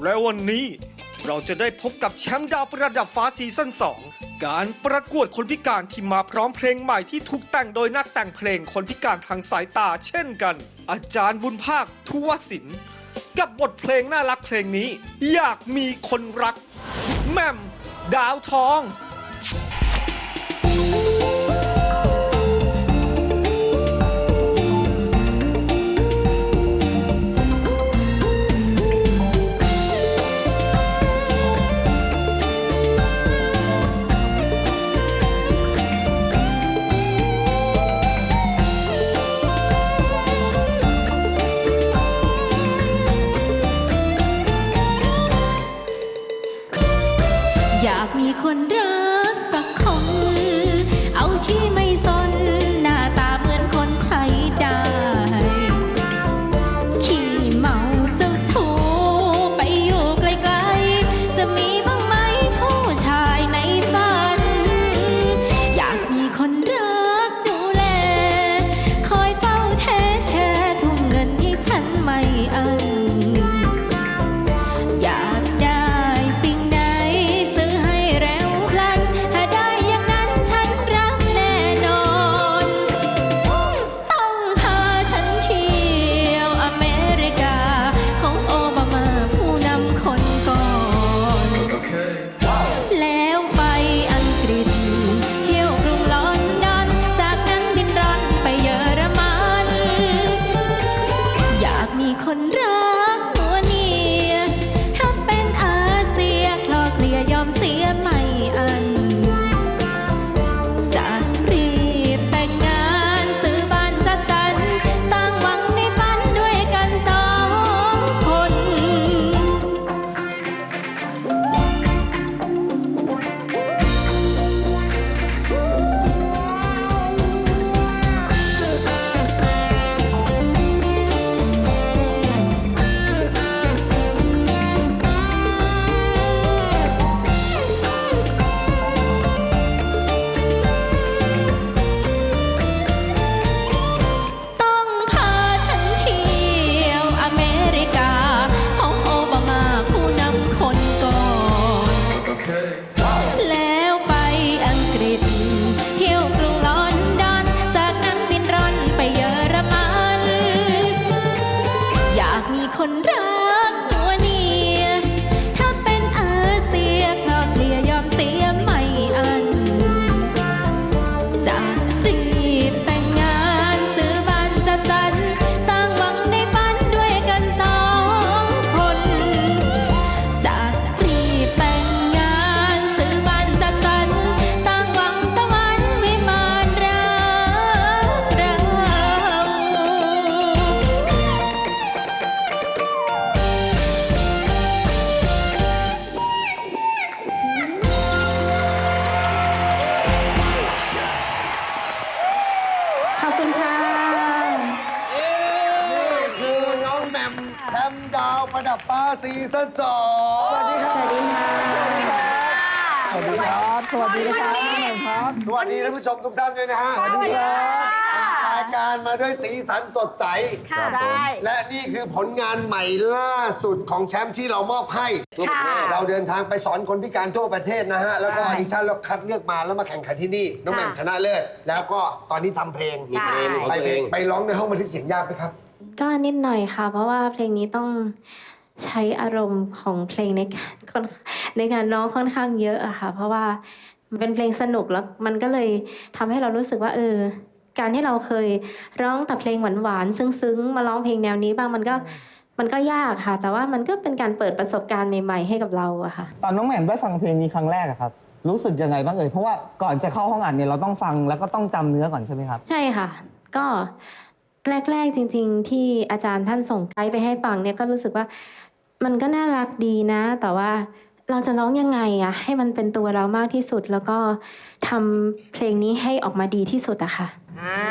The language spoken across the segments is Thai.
และวันนี้เราจะได้พบกับแชมป์ดาวประดับฟ้าซีซั่น2 การประกวดคนพิการที่มาพร้อมเพลงใหม่ที่ถูกแต่งโดยนักแต่งเพลงคนพิการทางสายตาเช่นกัน อาจารย์บุญภาคทุวศิลป์กับบทเพลงน่ารักเพลงนี้ อยากมีคนรัก แม่มดาวทอง อยากมีคนรัก แหม่มแชมป์ดาวประดับฟ้าซีซั่นสองสวัสดีครับ สวัสดีค่ะ สวัสดีครับ สวัสดีครับแหม่มครับ สวัสดีท่านผู้ชมทุกท่านด้วยนะฮะสวัสดีครับรายการมาด้วยสีสันสดใส ค่ะใช่และนี่คือผลงานใหม่ล่าสุดของแชมป์ที่เรามอบให้ ค่ะ เราเดินทางไปสอนคนพิการทั่วประเทศนะฮะ แล้วก็ออดิชั่นแล้วคัดเลือกมาแล้วมาแข่งขันที่นี่ น้องแหม่มชนะเลิศ แล้วก็ตอนนี้ทำเพลงมีเพลงของไปตัวเพลเอง งไปร้องในห้องบันทึกเสียงยากไหมครับ ก็นิดหน่อยค่ะ เพราะว่าเพลงนี้ต้องใช้อารมณ์ของเพลงในการค่อนในการร้องค่อนข้างเยอะอะค่ะ เพราะว่ามันเป็นเพลงสนุกแล้วมันก็เลยทำให้เรารู้สึกว่า เออ การที่เราเคยร้องแต่เพลงหวานๆซึ้งๆ มาร้องเพลงแนวนี้บ้างมันก็มันก็ยากค่ะ แต่ว่ามันก็เป็นการเปิดประสบการณ์ใหม่ ๆ ให้กับเราอะค่ะ ตอนน้องแหม่มได้ฟังเพลงนี้ครั้งแรกอะครับ รู้สึกยังไงบ้างเอ่ยเพราะว่าก่อนจะเข้าห้องอัดเนี่ยเราต้องฟังแล้วก็ต้องจำเนื้อก่อนใช่ไหมครับ ใช่ค่ะ ก็ แรก ๆ จริง ๆ ที่อาจารย์ท่านส่งไกด์ไปให้ฟังเนี่ยก็รู้สึกว่า มันก็น่ารักดีนะ แต่ว่า เราจะร้องยังไงอะให้มันเป็นตัวเรามากที่สุด แล้วก็ทำเพลงนี้ให้ออกมาดีที่สุดอะค่ะ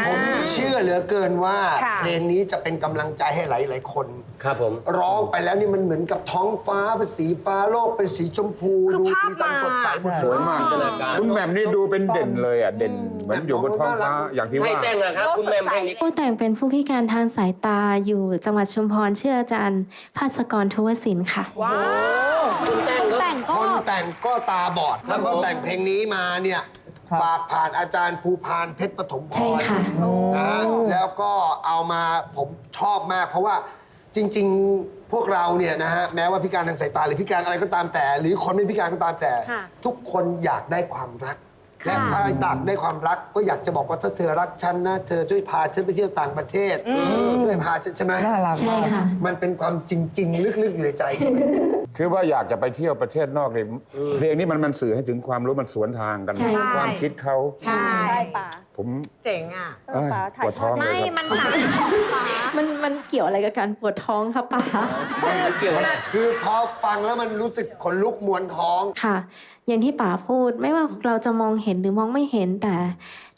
ผมเชื่อเหลือเกินว่าค่ะ เพลงนี้จะเป็นกำลังใจให้หลาย ๆ คน ครับผม ร้องไปแล้วนี่มันเหมือนกับท้องฟ้าเป็นสีฟ้าโลกเป็นสีชมพูคือดูภาพสีสันสดใสหมดสวยมากจินตนาการ คุณแหม่มนี่ดูเป็นเด่นเลยอะ เด่นเหมือนอยู่บนท้องฟ้าอย่างที่ใครว่า แต่งนะครับ คุณแม่มเพลงนี้ ผู้แต่งเป็นผู้พิการทางสายตาอยู่จังหวัดชุมพรชื่ออาจารย์ภาสกรทุวศิลป์ค่ะ ว้าวคุณแต่งก็ แต่งคก็นแต่งก็ตาบอดครัแล้บวก็ผมแต่งเพลงนี้มาเนี่ยครับฝากผ่านอาจารย์ภูพานเพชรปฐมพรใช่ค่ะนะแล้วก็เอามาผมชอบมาก เพราะว่าจริง ๆพวกเราเนี่ยนะฮะแม้ว่าพิการทางสายตาหรือพิการอะไรก็ตามแต่ หรือคนไม่พิการก็ตามแต่ค่ะทุกคนอยากได้ความรัก และถ้าอยากได้ความรักก็อยากจะบอกว่าถ้าเธอรักฉันนะเธอช่วยพาฉันไปเที่ยวต่างประเทศช่วยพาฉันใช่ไหมน่ารักใช่มากค่ะมันเป็นความจริง ๆ ลึกๆอยู่ในใจใช่ไหม คือว่าอยากจะไปเที่ยวประเทศนอกเลยเพลงนี้มันมันสื่อให้ถึงความรู้มันสวนทางกัน ใช่ ความคิดเขาใช่ป่ะผมเจ๋งอะ เอ้ยปวดท้องเลยไม่ ครับมันสามมันมันเกี่ยวอะไรกับการปวดท้องคะป๋าเกี่ยวอะไรคือพอฟังแล้วมันรู้สึกขนลุกมวนท้อง ค่ะ อย่างที่ป๋าพูดไม่ว่าเราจะมองเห็นหรือมองไม่เห็นแต่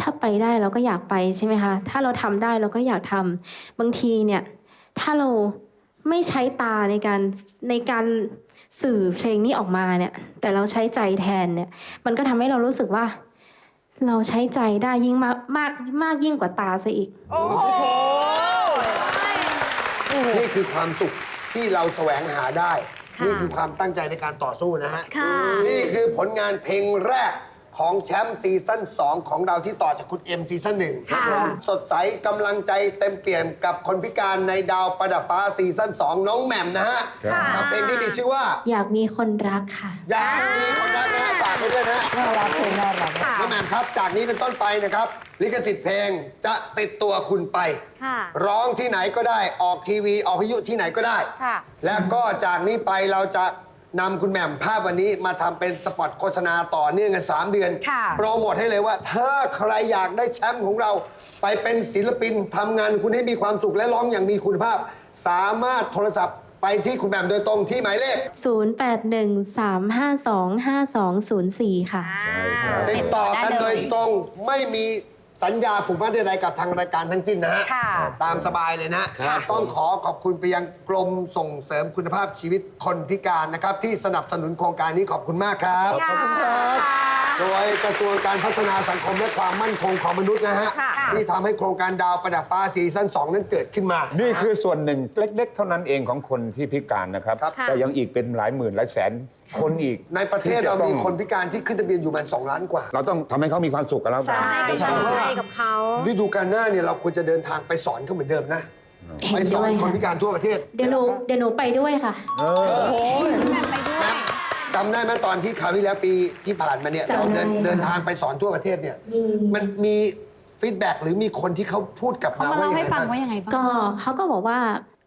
ถ้าไปได้เราก็อยากไปใช่ไหมคะ ถ้าเราทำได้เราก็อยากทำบางทีเนี่ย ถ้าเรา ไม่ใช้ตาในการในการสื่อเพลงนี้ออกมาเนี่ย แต่เราใช้ใจแทนเนี่ย มันก็ทำให้เรารู้สึกว่า เราใช้ใจได้ยิ่งมากมากมากยิ่งกว่าตาซะอีก โอ้โห นี่คือความสุขที่เราแสวงหาได้นี่คือความตั้งใจในการต่อสู้นะฮะ ค่ะ นี่คือผลงานเพลงแรก ของแชมป์ซีซั่น2 ของเราที่ต่อจากคุณเอ็มซีซั่นหนึ่งค่ะ สดใสกำลังใจเต็มเปี่ยมกับคนพิการในดาวประดับฟ้าซีซั่น2 น้องแหม่มนะฮะค่ะ กับเพลงที่มีชื่อว่า อยากมีคนรักค่ะ อยากมีคนรักนะฮะฝากไปด้วยนะฮะน่ารักเพลงน่ารักน้องแหม่มครับ จากนี้เป็นต้นไปนะครับ ลิขสิทธิ์เพลงจะติดตัวคุณไป ค่ะ ร้องที่ไหนก็ได้ออกทีวีออกวิทยุที่ไหนก็ได้ ค่ะ และก็จากนี้ไปเราจะ นำคุณแหม่มภาพวันนี้มาทำเป็นสปอตโฆษณาต่อเนื่องกัน3เดือน ค่ะ โปรโมทให้เลยว่า ถ้าใครอยากได้แชมป์ของเรา ไปเป็นศิลปินทำงานคุณให้มีความสุขและร้องอย่างมีคุณภาพ สามารถโทรศัพท์ไปที่คุณแหม่มโดยตรงที่หมายเลข 0813525204 ค่ะ ติดต่อกันโดยตรงไม่มี สัญญาผูกมัดใดๆกับทางรายการทั้งสิ้นนะฮะค่ะ ตามสบายเลยนะครับต้องขอขอบคุณไปยังกรมส่งเสริมคุณภาพชีวิตคนพิการนะครับ ที่สนับสนุนโครงการนี้ขอบคุณมากครับขอบคุณครับ โดยกระทรวงการพัฒนาสังคมและความมั่นคงของมนุษย์นะฮะค่ะ ที่ทำให้โครงการดาวประดับฟ้าซีซั่น2นั้นเกิดขึ้นมา นี่คือส่วนหนึ่งเล็ก ๆ เท่านั้นเองของคนที่พิการนะครับ ครับ แต่ยังอีกเป็นหลายหมื่นหลายแสน คนอีกในประเทศที่จเรามีต้องคนพิการที่ขึ้นทะเบียนอยู่ประมาณ2ล้านกว่า เราต้องทำให้เขามีความสุขกันแล้วกันใช่เป็นกำลังใจกับเขาฤดูกาลหน้าเนี่ยเราควรจะเดินทางไปสอนเขาเหมือนเดิมนะเห็ไปนสอด้วนยคนค่ะพิการทั่วประเทศเดี๋ยวหนูเดี๋ยวหนูไปด้วยค่ะจำได้ไหมตอนที่คราวที่แล้วปีที่ผ่านมาเนี่ยจำได้ เราเดินค่ะเดินทางไปสอนทั่วประเทศเนี่ยมันมีฟีดแบ็กหรือมีคนที่เขาพูดกลับเขามามาว่าเล่ายังให้ไงฟังบ้างว่ายังไงบ้างก็เขาก็บอกว่า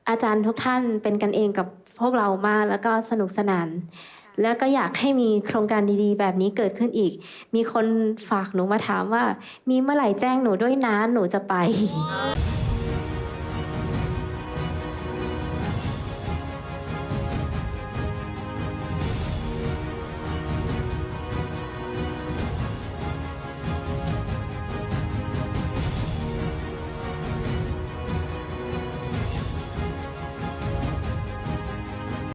อาจารย์ทุกท่านเป็นกันเองกับพวกเรามากแล้วก็สนุกสนาน แล้วก็อยากให้มีโครงการดีๆ แบบนี้เกิดขึ้นอีก มีคนฝากหนูมาถามว่า มีเมื่อไหร่แจ้งหนูด้วยนะหนูจะไป